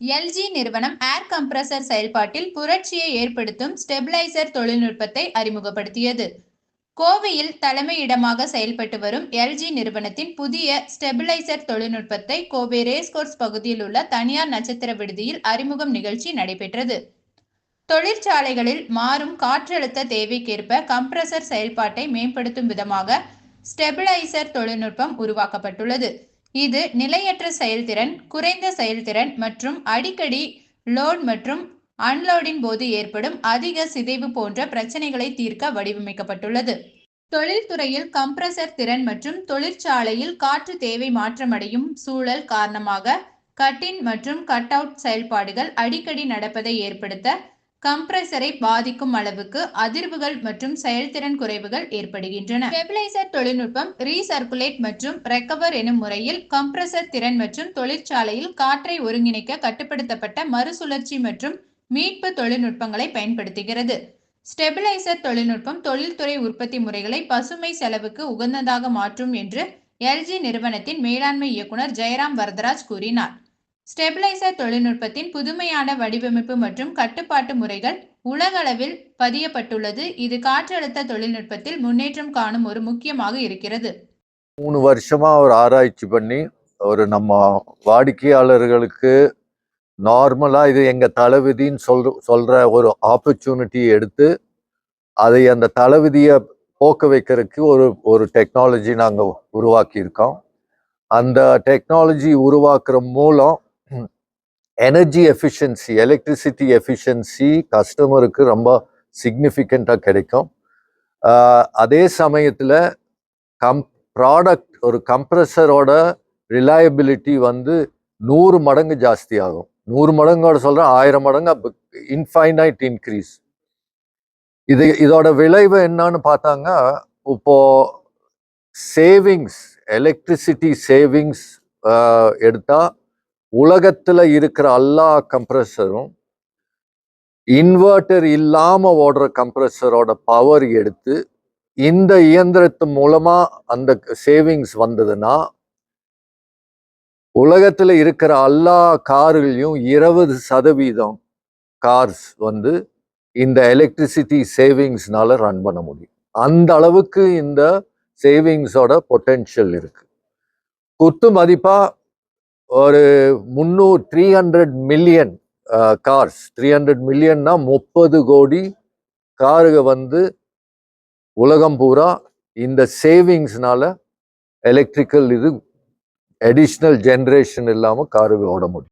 LG நிறுவனம் ஏர் compressor செயல்பாட்டில் புரட்சியை ஏற்படுத்தும் ஸ்டெபிளைசர் தொழில்நுட்பத்தை அறிமுகப்படுத்தியது. கோவையில் தலைமையிடமாக செயல்பட்டு வரும் எல்ஜி நிறுவனத்தின் புதிய ஸ்டெபிளைசர் தொழில்நுட்பத்தை கோவை ரேஸ்கோர்ஸ் பகுதியில் உள்ள தனியார் நட்சத்திர விடுதியில் அறிமுகம் நிகழ்ச்சி நடைபெற்றது. தொழிற்சாலைகளில் மாறும் காற்றழுத்த தேவைக்கேற்ப கம்ப்ரசர் செயல்பாட்டை மேம்படுத்தும் விதமாக ஸ்டெபிளைசர் தொழில்நுட்பம் உருவாக்கப்பட்டுள்ளது. இது நிலையற்ற செயல்திறன் குறைந்த செயல்திறன் மற்றும் அடிக்கடி லோட் மற்றும் அன்லோடின் போது ஏற்படும் அதிக சிதைவு போன்ற பிரச்சனைகளை தீர்க்க வடிவமைக்கப்பட்டுள்ளது. தொழில்துறையில் கம்ப்ரசர் திறன் மற்றும் தொழிற்சாலையில் காற்று தேவை மாற்றமடையும் சூழல் காரணமாக கட்டின் மற்றும் கட் அவுட் செயல்பாடுகள் அடிக்கடி நடப்பதை ஏற்படுத்த கம்ப்ரெசரை பாதிக்கும் அளவுக்கு அதிர்வுகள் மற்றும் செயல்திறன் குறைவுகள் ஏற்படுகின்றன. ஸ்டெபிலைசர் தொழில்நுட்பம் ரீசர்க்குலேட் மற்றும் ரெக்கவர் எனும் முறையில் கம்ப்ரெசர் திறன் மற்றும் தொழிற்சாலையில் காற்றை ஒருங்கிணைக்க கட்டுப்படுத்தப்பட்ட மறுசுழற்சி மற்றும் மீட்பு தொழில்நுட்பங்களை பயன்படுத்துகிறது. ஸ்டெபிலைசர் தொழில்நுட்பம் தொழில்துறை உற்பத்தி முறைகளை பசுமை செலவுக்கு உகந்ததாக மாற்றும் என்று எல்ஜி நிறுவனத்தின் மேலாண்மை இயக்குனர் ஜெயராம் வரதராஜ் கூறினார். ஸ்டெபிளைசர் தொழில்நுட்பத்தின் புதுமையான வடிவமைப்பு மற்றும் கட்டுப்பாட்டு முறைகள் உலகளவில் பதியப்பட்டுள்ளது. இது காற்றழுத்த தொழில்நுட்பத்தில் முன்னேற்றம் காணும் ஒரு முக்கியமாக இருக்கிறது. மூணு வருஷமா ஒரு ஆராய்ச்சி பண்ணி ஒரு நம்ம வாடிக்கையாளர்களுக்கு நார்மலா இது எங்க தளவிதின்னு சொல்ற சொல்ற ஒரு ஆப்பர்ச்சுனிட்டி எடுத்து அதை அந்த தளவிதியை போக்க வைக்கிறதுக்கு ஒரு ஒரு டெக்னாலஜி நாங்கள் உருவாக்கியிருக்கோம். அந்த டெக்னாலஜி உருவாக்குற மூலம் எனர்ஜி எஃபிஷியன்சி எலக்ட்ரிசிட்டி எஃபிஷியன்சி கஸ்டமருக்கு ரொம்ப சிக்னிஃபிகண்ட்டாக கிடைக்கும். அதே சமயத்தில் கம் ப்ராடக்ட் ஒரு கம்ப்ரஸரோட ரிலையபிலிட்டி வந்து நூறு மடங்கு ஜாஸ்தி ஆகும் நூறு மடங்கோட சொல்கிறேன் ஆயிரம் மடங்கு இன்ஃபைனைட் இன்க்ரீஸ் இது இதோட விளைவு என்னன்னு பார்த்தாங்க இப்போ சேவிங்ஸ் எலக்ட்ரிசிட்டி சேவிங்ஸ் எடுத்தால் உலகத்தில் இருக்கிற எல்லா கம்ப்ரஸரும் இன்வெர்ட்டர் இல்லாமல் ஓடுற கம்ப்ரஸரோட பவர் எடுத்து இந்த இயந்திரத்து மூலமாக அந்த சேவிங்ஸ் வந்ததுன்னா உலகத்தில் இருக்கிற எல்லா கார்களையும் இருபது சதவீதம் கார்ஸ் வந்து இந்த எலக்ட்ரிசிட்டி சேவிங்ஸ்னால ரன் பண்ண முடியும். அந்த அளவுக்கு இந்த சேவிங்ஸோட பொட்டென்ஷியல் இருக்கு. குத்து மதிப்பாக ஒரு முந்நூறு three hundred million cars three hundred மில்லியன்னா முப்பது கோடி காருக வந்து உலகம் பூரா இந்த சேவிங்ஸ்னால எலக்ட்ரிக்கல் இது அடிஷ்னல் ஜென்ரேஷன் இல்லாமல் காருக ஓட முடியும்.